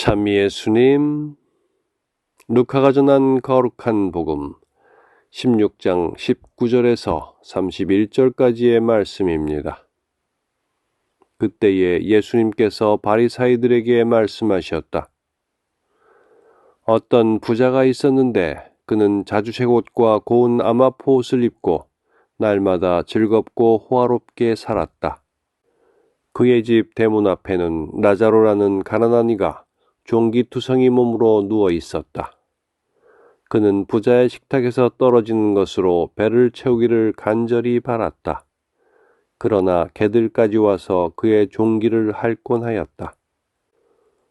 참 예수님, 루카가 전한 거룩한 복음 16장 19절에서 31절까지의 말씀입니다. 그때에 예수님께서 바리사이들에게 말씀하셨다. 어떤 부자가 있었는데 그는 자주색 옷과 고운 아마포 옷을 입고 날마다 즐겁고 호화롭게 살았다. 그의 집 대문 앞에는 라자로라는 가난한 이가 종기투성이 몸으로 누워 있었다. 그는 부자의 식탁에서 떨어지는 것으로 배를 채우기를 간절히 바랐다. 그러나 개들까지 와서 그의 종기를 핥곤 하였다.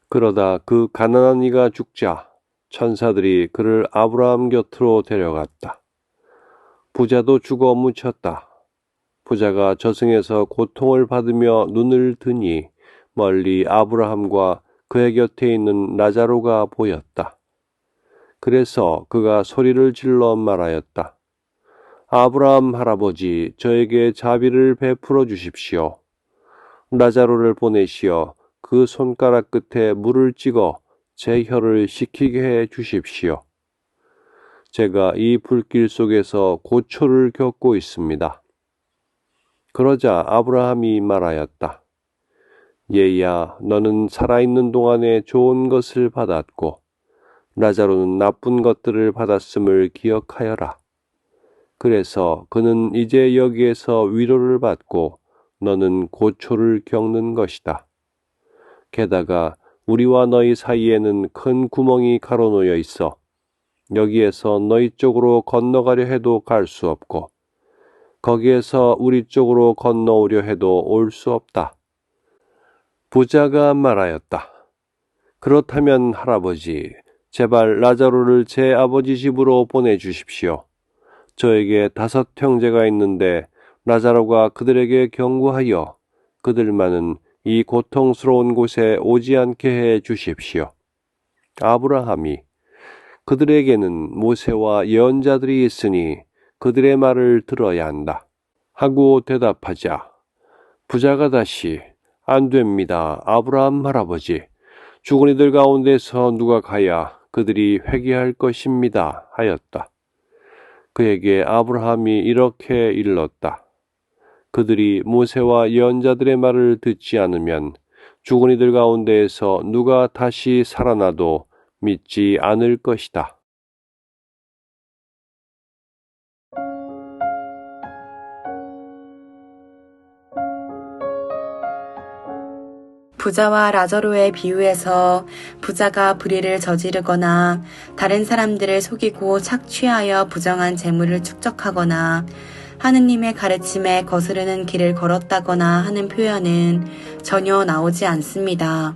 그러다 그 가난한 이가 죽자 천사들이 그를 아브라함 곁으로 데려갔다. 부자도 죽어 묻혔다. 부자가 저승에서 고통을 받으며 눈을 드니 멀리 아브라함과 그의 곁에 있는 라자로가 보였다. 그래서 그가 소리를 질러 말하였다. 아브라함 할아버지, 저에게 자비를 베풀어 주십시오. 라자로를 보내시어 그 손가락 끝에 물을 찍어 제 혀를 식히게 해 주십시오. 제가 이 불길 속에서 고초를 겪고 있습니다. 그러자 아브라함이 말하였다. 얘야, 너는 살아있는 동안에 좋은 것을 받았고, 라자로는 나쁜 것들을 받았음을 기억하여라. 그래서 그는 이제 여기에서 위로를 받고 너는 고초를 겪는 것이다. 게다가 우리와 너희 사이에는 큰 구멍이 가로놓여 있어 여기에서 너희 쪽으로 건너가려 해도 갈 수 없고 거기에서 우리 쪽으로 건너오려 해도 올 수 없다. 부자가 말하였다. 그렇다면 할아버지, 제발 라자로를 제 아버지 집으로 보내주십시오. 저에게 다섯 형제가 있는데 라자로가 그들에게 경고하여 그들만은 이 고통스러운 곳에 오지 않게 해 주십시오. 아브라함이 그들에게는 모세와 예언자들이 있으니 그들의 말을 들어야 한다. 하고 대답하자 부자가 다시 안 됩니다. 아브라함 할아버지. 죽은 이들 가운데서 누가 가야 그들이 회개할 것입니다. 하였다. 그에게 아브라함이 이렇게 일렀다. 그들이 모세와 예언자들의 말을 듣지 않으면 죽은 이들 가운데에서 누가 다시 살아나도 믿지 않을 것이다. 부자와 라저로의 비유에서 부자가 불의를 저지르거나 다른 사람들을 속이고 착취하여 부정한 재물을 축적하거나 하느님의 가르침에 거스르는 길을 걸었다거나 하는 표현은 전혀 나오지 않습니다.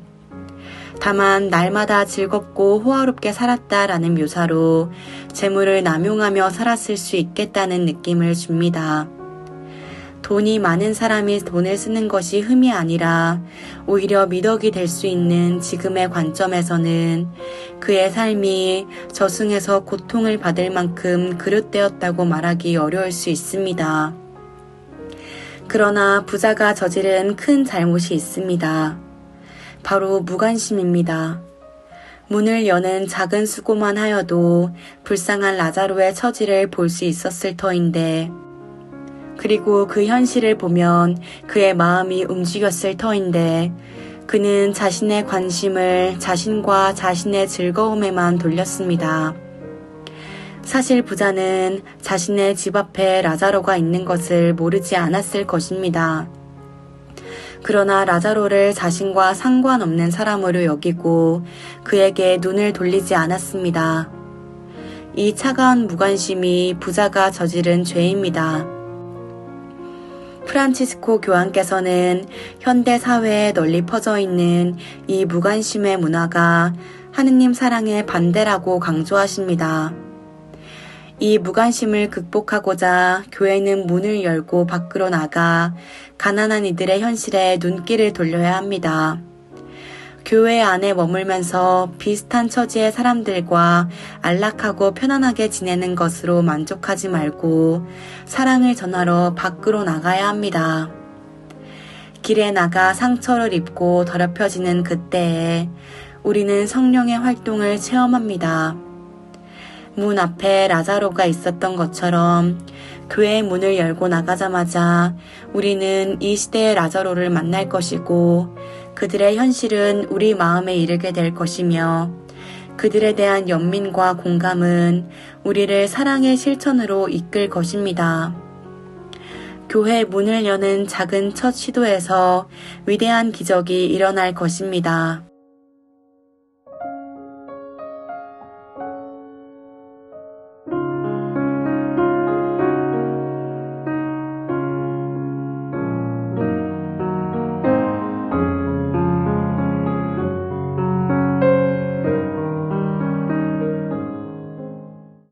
다만 날마다 즐겁고 호화롭게 살았다라는 묘사로 재물을 남용하며 살았을 수 있겠다는 느낌을 줍니다. 돈이 많은 사람이 돈을 쓰는 것이 흠이 아니라 오히려 미덕이 될 수 있는 지금의 관점에서는 그의 삶이 저승에서 고통을 받을 만큼 그릇되었다고 말하기 어려울 수 있습니다. 그러나 부자가 저지른 큰 잘못이 있습니다. 바로 무관심입니다. 문을 여는 작은 수고만 하여도 불쌍한 라자로의 처지를 볼 수 있었을 터인데 그리고 그 현실을 보면 그의 마음이 움직였을 터인데 그는 자신의 관심을 자신과 자신의 즐거움에만 돌렸습니다. 사실 부자는 자신의 집 앞에 라자로가 있는 것을 모르지 않았을 것입니다. 그러나 라자로를 자신과 상관없는 사람으로 여기고 그에게 눈을 돌리지 않았습니다. 이 차가운 무관심이 부자가 저지른 죄입니다. 프란치스코 교황께서는 현대 사회에 널리 퍼져 있는 이 무관심의 문화가 하느님 사랑의 반대라고 강조하십니다. 이 무관심을 극복하고자 교회는 문을 열고 밖으로 나가 가난한 이들의 현실에 눈길을 돌려야 합니다. 교회 안에 머물면서 비슷한 처지의 사람들과 안락하고 편안하게 지내는 것으로 만족하지 말고 사랑을 전하러 밖으로 나가야 합니다. 길에 나가 상처를 입고 더럽혀지는 그때에 우리는 성령의 활동을 체험합니다. 문 앞에 라자로가 있었던 것처럼 교회 문을 열고 나가자마자 우리는 이 시대의 라자로를 만날 것이고 그들의 현실은 우리 마음에 이르게 될 것이며 그들에 대한 연민과 공감은 우리를 사랑의 실천으로 이끌 것입니다. 교회 문을 여는 작은 첫 시도에서 위대한 기적이 일어날 것입니다.